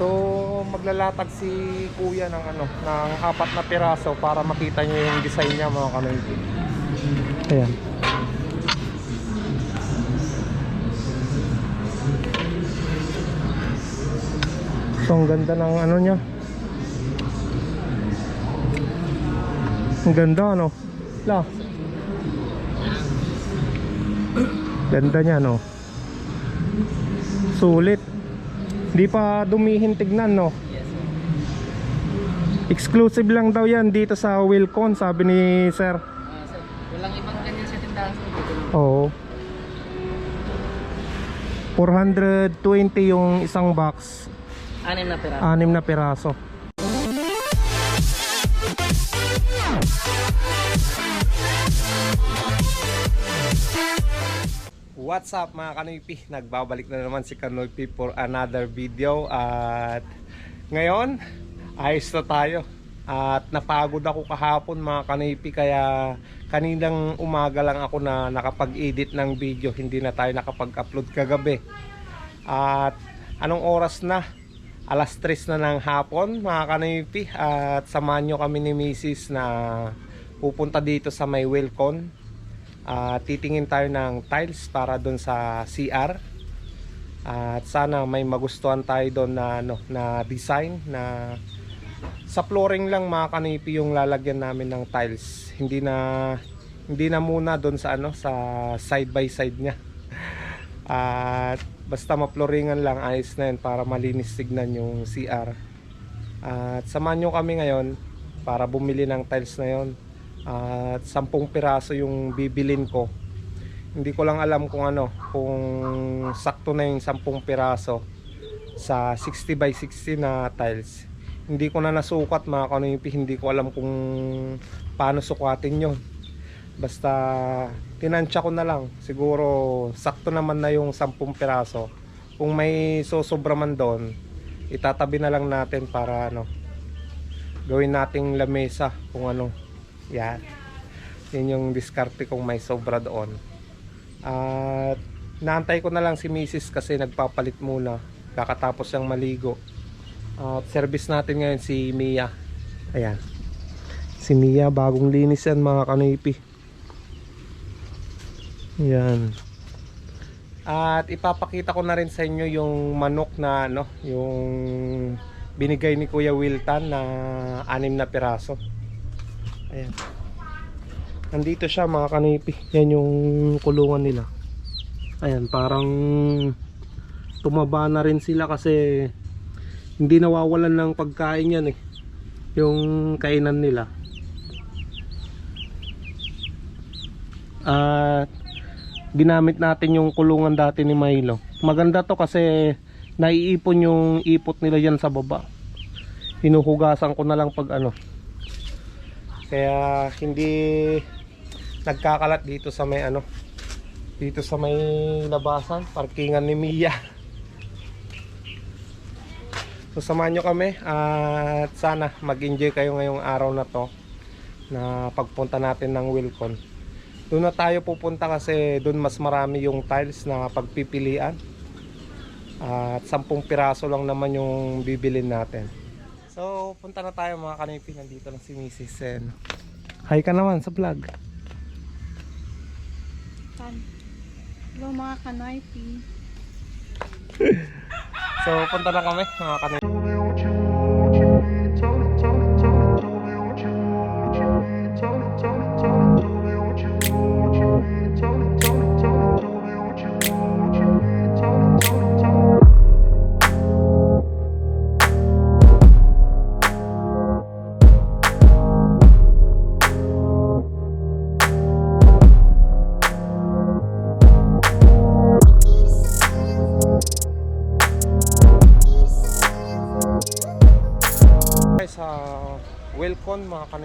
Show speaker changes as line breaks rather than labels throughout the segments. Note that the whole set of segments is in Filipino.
So, maglalatag si kuya ng ano, ng apat na piraso para makita niyo yung design niya mga kanoypi. Ayan. So, ang ganda ng ano niya. Ang ganda ano. La. Ganda niya no. Sulit. Hindi pa dumihin tignan no.
Yes.
Exclusive lang daw yan dito sa Wilcon sabi ni sir.
Ah, sir, walang ibang ganyan sa tindahan sir.
Oo. 420 yung isang box,
Anim na pera.
anim na piraso. What's up mga Kanoypi? Nagbabalik na naman si Kanoypi for another video at ngayon ayos na tayo at napagod ako kahapon mga Kanoypi kaya kaninang umaga lang ako na nakapag-edit ng video hindi na tayo nakapag-upload kagabi at anong oras na? Alas 3 na ng hapon mga Kanoypi at samahan nyo kami ni Mrs. na pupunta dito sa may Wilcon at titingin tayo ng tiles para doon sa CR at sana may magustuhan tayo doon na ano na design na sa flooring lang mga kanipi yung lalagyan namin ng tiles. Hindi na hindi na muna doon sa ano sa side by side niya. At basta maploringan lang ayos na yun para malinis tignan yung CR at samahan nyo kami ngayon para bumili ng tiles na yon at 10 piraso yung bibilin ko. Hindi ko lang alam kung ano kung sakto na yung 10 piraso sa 60 by 60 na tiles. Hindi ko na nasukat mga kanoypi hindi ko alam kung paano sukatin yon basta tinansya ko na lang. Siguro sakto naman na yung 10 piraso. Kung may susobra man doon itatabi na lang natin para ano gawin nating lamesa kung ano yan. Yan yung diskarte kung may sobra doon. At naantay ko na lang si Mrs. kasi nagpapalit muna. Kakatapos siyang maligo. At service natin ngayon si Mia. Ayan. Si Mia, bagong linis yan mga kanipi. Yan. At ipapakita ko na rin sa inyo yung manok na ano, yung binigay ni Kuya Wilton na anim na piraso. Ayan. Nandito siya mga kanipi. Yan yung kulungan nila. Ayan, parang tumaba na rin sila kasi hindi nawawalan ng pagkain yan eh. Yung kainan nila. At ginamit natin yung kulungan dati ni Milo. Maganda to kasi naiipon yung ipot nila yan sa baba. Hinuhugasan ko na lang pag ano, kaya hindi nagkakalat dito sa may ano dito sa may labasan parkingan ni Mia. So samahan nyo kami at sana mag enjoy kayo ngayong araw na to na pagpunta natin ng Wilcon. Doon na tayo pupunta kasi doon mas marami yung tiles na pagpipilian. At 10 piraso lang naman yung bibilin natin So, punta na tayo mga kanipi. Nandito lang si Mrs. Sen. Hi ka naman sa vlog.
Kan. Hello mga kanaypi.
So, punta na kami mga kanipi.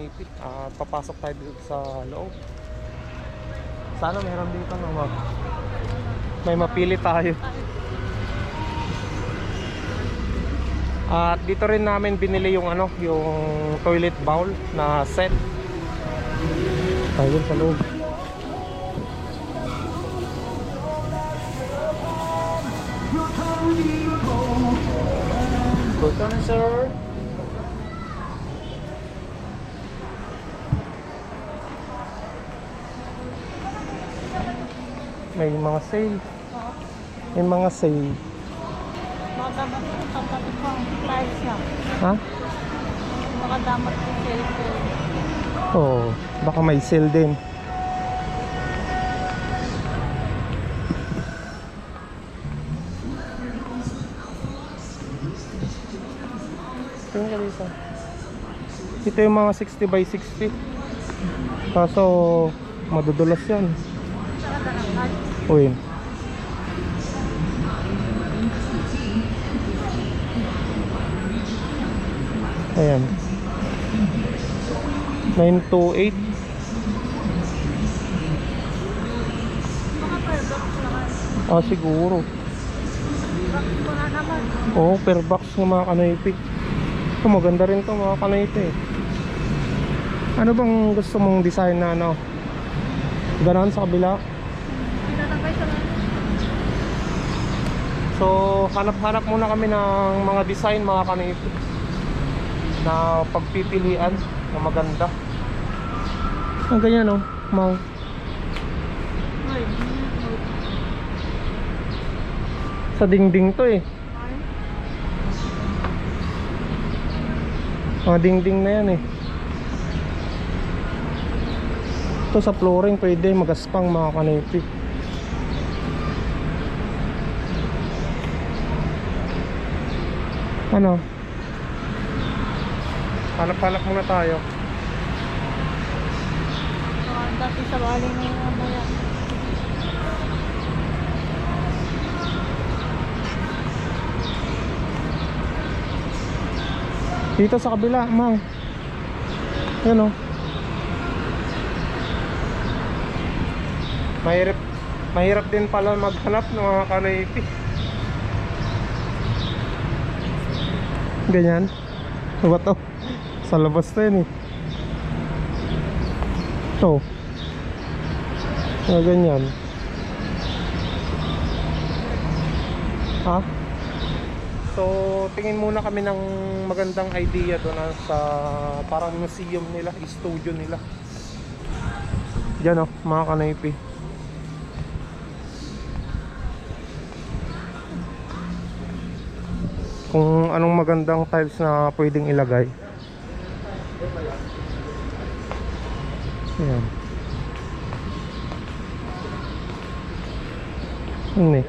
Kanipi. At papasok tayo dito sa loob. Sana meron dito na ma may mapili tayo. At dito rin namin binili yung ano, yung toilet bowl na set. Tayo sa loob.
Good sir.
May mga sale. May mga sale.
Mga damat ko sa tabi ko ang price na.
Ha?
Mga damat ko cellphone.
Oo. Oh, baka may sale din. Tingnan ka dito. Ito yung mga 60 by 60. Kaso madudulas yan. Uy. Ayan. 928 Ah, siguro. Oo, per box ng mga kanoypi. Ito, maganda rin to mga kanoypi. Ano bang gusto mong design na ano? Ganon sa kabila?
Pinatagay sa mga.
So, hanap-hanap muna kami ng mga design mga kanoypi. Na pagpipilian na maganda. Ang ganyan oh,
Ay,
sa dingding to eh. Mga dingding na yan eh. Ito sa flooring pwede magaspang mga kanipi. Ano? Hanap-hanap muna tayo.
dati sa baling ng ano yan.
Dito sa kabila, mang. Yan oh. Mahirap, mahirap din pala maghanap ng mga kanipi. Ganyan. Ano ba to? Sa labas to yun eh. Ito. Mga ganyan. Ha? So, tingin muna kami ng magandang idea doon ah, sa parang museum nila, studio nila. Diyan oh, mga kanaypi. Kung anong magandang tiles na pwedeng ilagay. Ayan. Ano eh?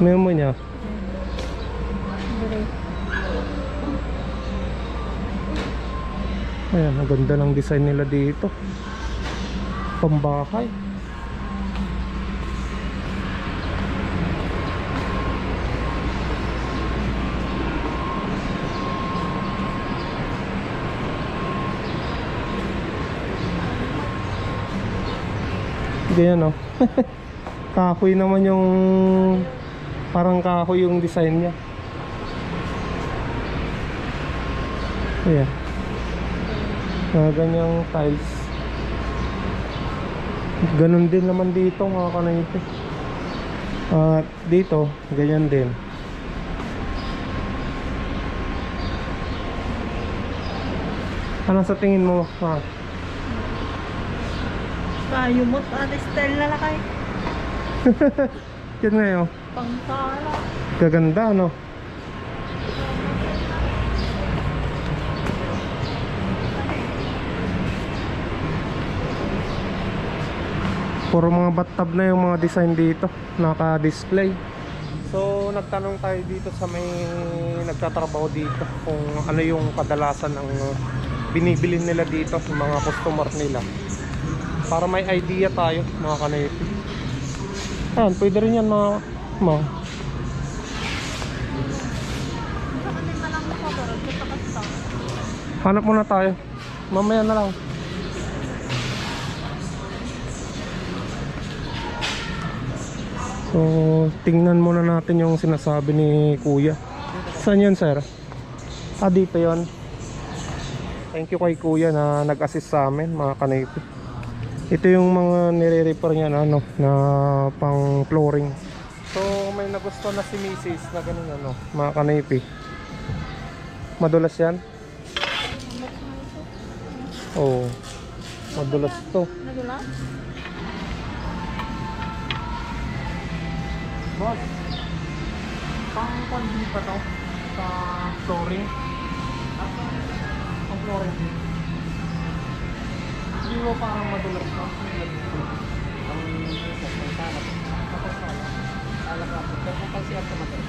Memo niya.
Dire.
Ayan, ang ng design nila dito. Pambahay. Ganyan oh. kahoy naman yung parang kahoy yung design niya. Ayan. Mga ganyang tiles. Ganon din naman dito mga kanaypi. At dito, ganyan din. Ano sa tingin mo? Ha?
Tayo mo, ate style na lakay.
Yan nga yun.
Pangkala.
Gaganda, no? Puro mga bathtub na yung mga design dito. Naka-display. So, nagtanong tayo dito sa may nagtatrabaho dito kung ano yung kadalasan ng binibili nila dito yung mga customer nila. Para may idea tayo, mga kanayti. Ayan, pwede rin yan mga,
kasta.
Hanap muna tayo. Mamaya na lang. So, tingnan muna natin yung sinasabi ni Kuya. Saan yun, sir? Ah, dito yon. Thank you kay Kuya na nag-assist sa amin, mga kanipi. Ito yung mga nire-repair niya na, ano, na pang flooring. So, may nagusto na si Mrs. na ganun, ano, mga kanipi. Madulas yan? Oo. Madulas to.
Nagulang?
Boss, pang pandi pa to sa flooring. Ang flooring. Hindi mo parang madulas na.
Ang pagkakala.
Tapos sana.
Alam ko, pero kung pag-siya ka madalas.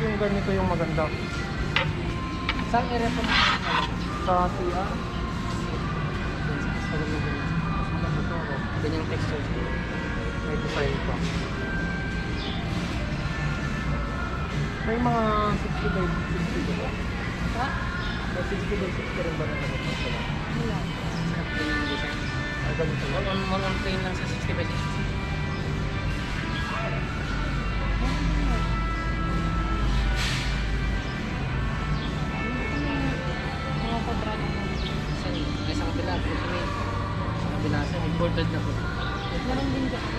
Yung ganito yung maganda.
Saan area po
Sa CR.
Sa ganyan.
Mas maganda to. no?
Ganyang texture.
May design pa. May mga 60 by 60 ba?
Ha?
May 60 by 60 rin ba na ganito? Wala. Ganito.
All on, all on plain lang sa 60 by 60.
Mga kwadrado na.
Sa ay sa kabila. Sa kabila, sa imported na po.
Meron din dyan.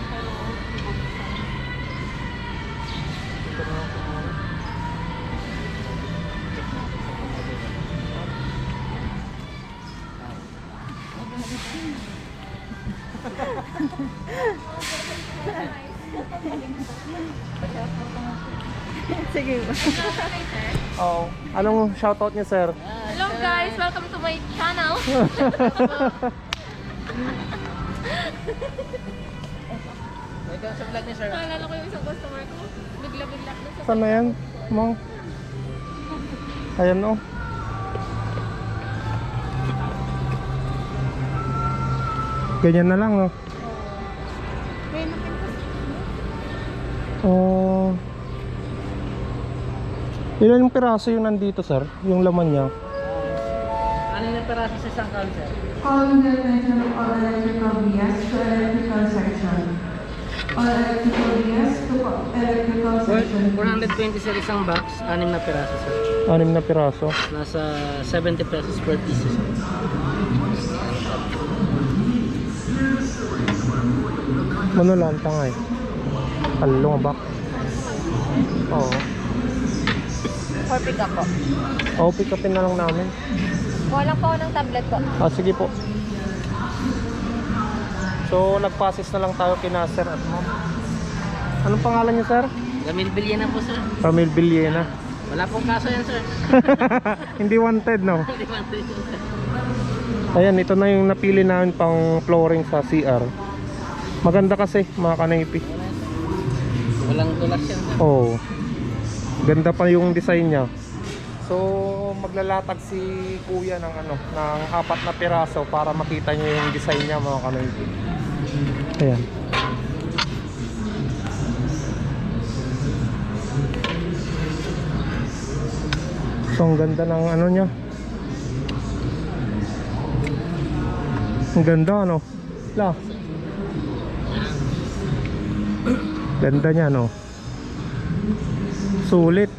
Sige?
Oh, anong shoutout niyo, sir?
Hello guys! Welcome to my channel!
Ito sa vlog niya, sir.
Naalala ko yung isang customer ko. Bigla-bigla
Saan na yan? Mo? Ayan oh. Ganyan na lang, no?
May nakita
Oh. Ilan yung piraso yung nandito, sir? Yung laman niya?
Ano yung peraso sa isang count, sir?
Calling the attention of all electrical BS to electrical section. All electrical BS to electrical section.
420 sir isang box, anim na peraso sir.
Anim na piraso.
Nasa 70 pesos per piece sir.
Ano lang, tangay? Talong ba? Oo.
For pick up po.
Oh, pick upin na lang namin.
Kuha lang po ako ng tablet po.
Ah, sige po. So, nagpasis na lang tayo kina sir at ma'am. Anong pangalan niyo, sir?
Gamil bilya na po sir.
Ramil Villena.
Wala pong kaso yan sir.
Hindi wanted, no?
Hindi yun, sir.
Ayan, ito na yung napili namin pang flooring sa CR. Maganda kasi, mga kanaypi.
Walang tulas yan sir.
Oo. Ganda pa yung design niya. So, maglalatag si kuya ng ano, ng apat na piraso para makita niyo yung design niya mga kanaypi. Ayan. So, ang ganda ng ano niya. Ang ganda ano. La. Ganda niya no. Sulit.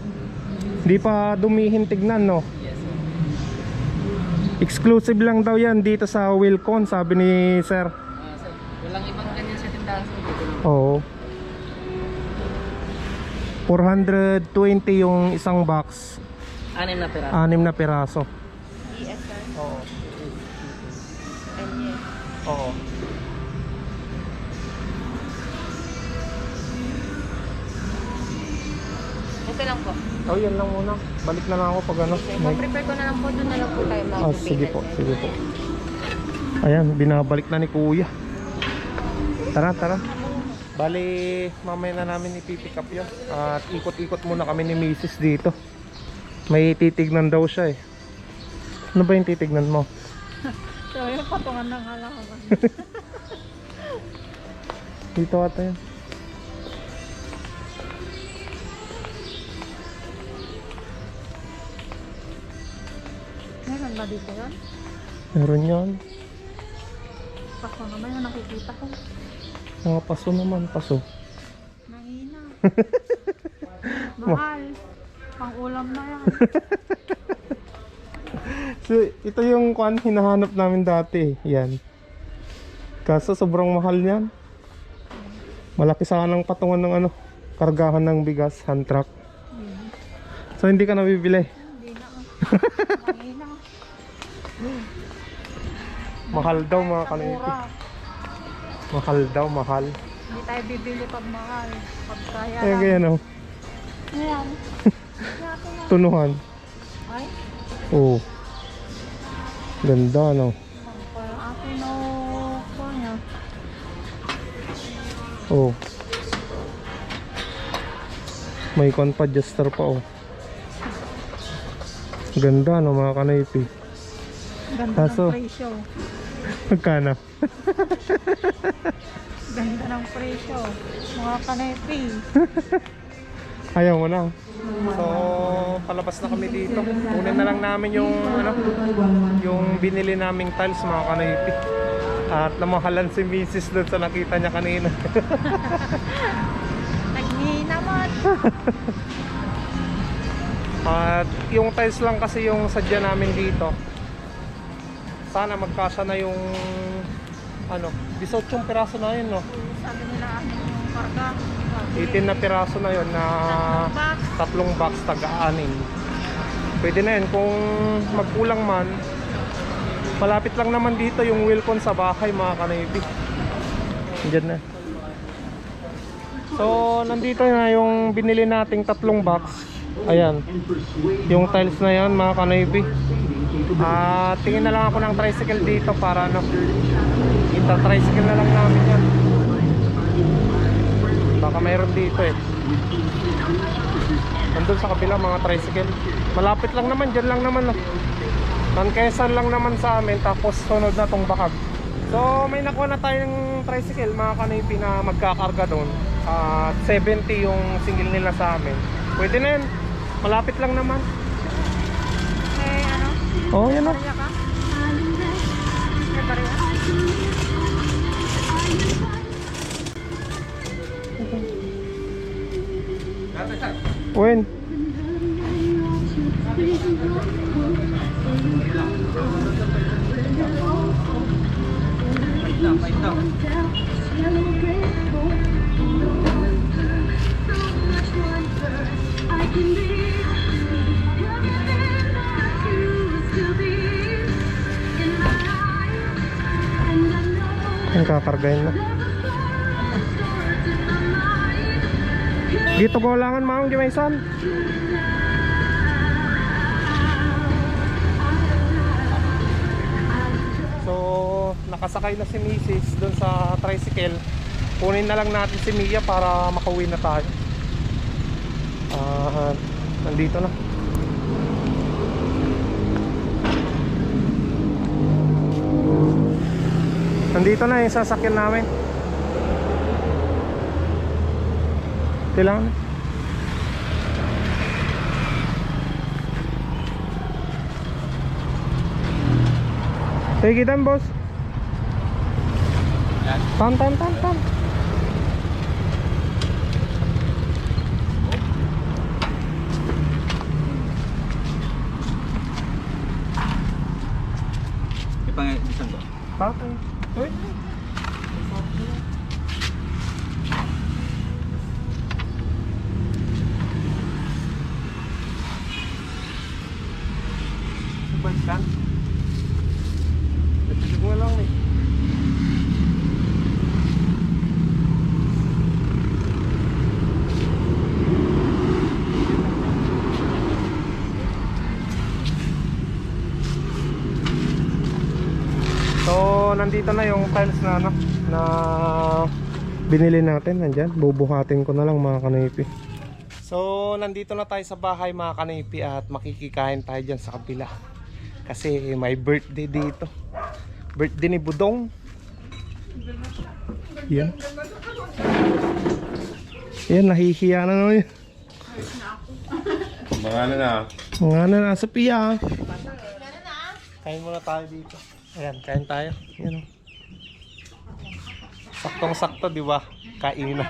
Di pa dumihin tignan no.
Yes sir.
Exclusive lang daw yan dito sa Wilcon sabi ni sir.
Ah, sir. Walang ibang ganyan sa tindahan sir.
Oo. 420 yung isang box,
Anim na peraso.
anim na piraso. Oh, yan lang muna. Balik na lang ako pag ano.
Okay.
may-
prepare ko na lang po. Doon na lang po tayo mag
Ah, sige po, sige po. Ayan, binabalik na ni kuya. Tara, tara. Bali, mamaya na namin ipipick up yun. At ikot-ikot muna kami ni Mrs. dito. May titignan daw siya eh. Ano ba yung titignan mo?
So, yung patungan ng halaman.
Dito ata yan.
Ba dito yun?
Meron yan.
Paso naman yung nakikita ko.
Mga paso naman, paso.
Nangina. Mahal. Pang ulam na yan.
So, ito yung kwan hinahanap namin dati. Yan. Kaso sobrang mahal niyan. Malaki sana ang patungan ng ano, kargahan ng bigas, hand truck. So hindi ka nabibili.
Hindi na. Mahina.
Mahal daw mga kanipi. Mahal daw, mahal.
Hindi tayo bibili pag mahal. Pag kaya
Eh,
lang.
ganyan oh.
Ayan. Yate na.
Tunuhan.
Ay,
Oo. Ganda, no?
parang akin o ko niya.
Oo. May kon pa, adjuster pa, oh. Ganda, no, mga kanipi.
Ganda
Kaso-
ng presyo.
Magkano?
Ganda ng presyo. Mga kanepi.
Ayaw mo na. So, palabas na kami dito. Kunin na lang namin yung ano, yung binili naming tiles mga kanipi. At namahalan si Mrs. doon sa nakita niya kanina.
Naghihi naman.
At yung tiles lang kasi yung sadya namin dito. Sana magkasa na yung ano, 18 piraso na yun, no?
Sabi nila ano yung karga.
18 na piraso na yun na tatlong box taga-anim. Pwede na yun kung magkulang man. Malapit lang naman dito yung Wilcon sa bahay mga kanaypi. Diyan na. So, nandito na yung binili nating tatlong box. Ayan. Yung tiles na yan mga kanaypi. Ah, tingin na lang ako ng tricycle dito para ano. Ita-tricycle na lang namin yan. Baka mayroon dito eh. Nandun sa kabila mga tricycle. Malapit lang naman, dyan lang naman. Oh. Nankesan lang naman sa amin, tapos sunod na tong bakag. So may nakuha na tayong tricycle mga kanipi na magkakarga doon. At 70 yung single nila sa amin. Pwede na yun. Malapit lang naman. Oh, yan oh.
Barya ka? May barya?
Kakargahin na. Dito ko langan maong di may son. So, nakasakay na si Mrs. doon sa tricycle. Kunin na lang natin si Mia para makauwi na tayo. Ah, nandito na. Nandito na yung sasakyan namin. Kailangan. Sige dan boss. Tan tan tan tan.
Ipangisan ko.
Tatay. Uy. Balikan. Nagsisigil mo lang eh. So, nandito na yung tiles na ano, na binili natin. Nandyan, bubuhatin ko na lang mga kanipi. So, nandito na tayo sa bahay mga kanipi at makikikain tayo dyan sa kabila. Kasi may birthday dito. Birthday ni Budong. Yan. Yan, nahihiya na naman yun.
Mga ano na,
Mga na nasa piya. Kain muna tayo dito. Ayan, kain tayo. Yan o. Saktong sakto, di ba? Kain na.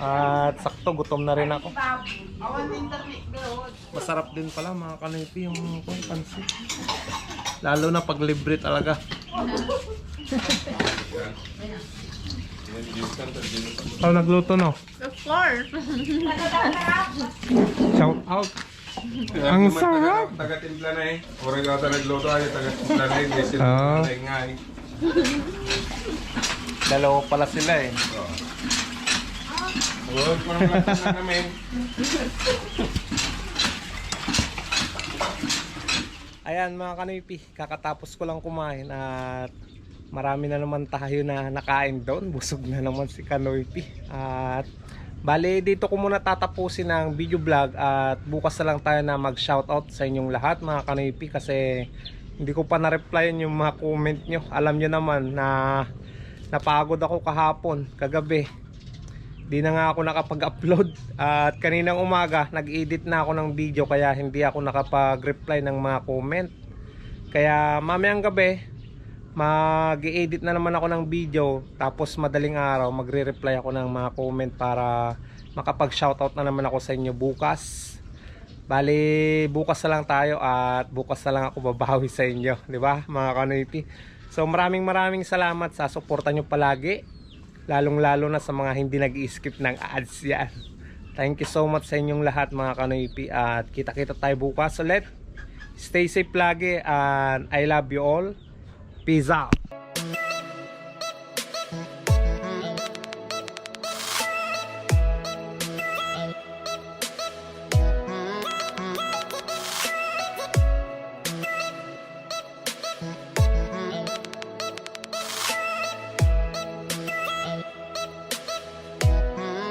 At sakto, gutom na rin ako. Masarap din pala mga kanipi yung kung pansit. Lalo na pag libre talaga. Oh, nagluto no?
Of course.
Shout out. Ang sarap!
Taga-timpla na eh. Oray ka nagluto ay taga-timpla na eh. May sila
Ah.
na nga eh.
Dalawa pala sila eh.
Huwag ko nang lahat na namin.
Ayan mga kanipi, kakatapos ko lang kumain at marami na naman tayo na nakain doon. Busog na naman si Kanoypi. At bali dito ko muna tatapusin ang video vlog at bukas na lang tayo na mag shoutout sa inyong lahat mga Kanoypi kasi hindi ko pa na-replyan yung mga comment nyo. Alam nyo naman na napagod ako kahapon, kagabi. Di na nga ako nakapag-upload at kaninang umaga nag-edit na ako ng video kaya hindi ako nakapag-reply ng mga comment. Kaya mamayang gabi mag-edit na naman ako ng video tapos madaling araw magre-reply ako ng mga comment para makapag-shoutout na naman ako sa inyo bukas. Bali, bukas na lang tayo at bukas na lang ako babawi sa inyo, 'di ba? Mga kanoypi. So maraming maraming salamat sa suporta nyo palagi lalong lalo na sa mga hindi nag-skip ng ads yan thank you so much sa inyong lahat mga kanoypi at kita kita tayo bukas ulit stay safe lagi and I love you all peace out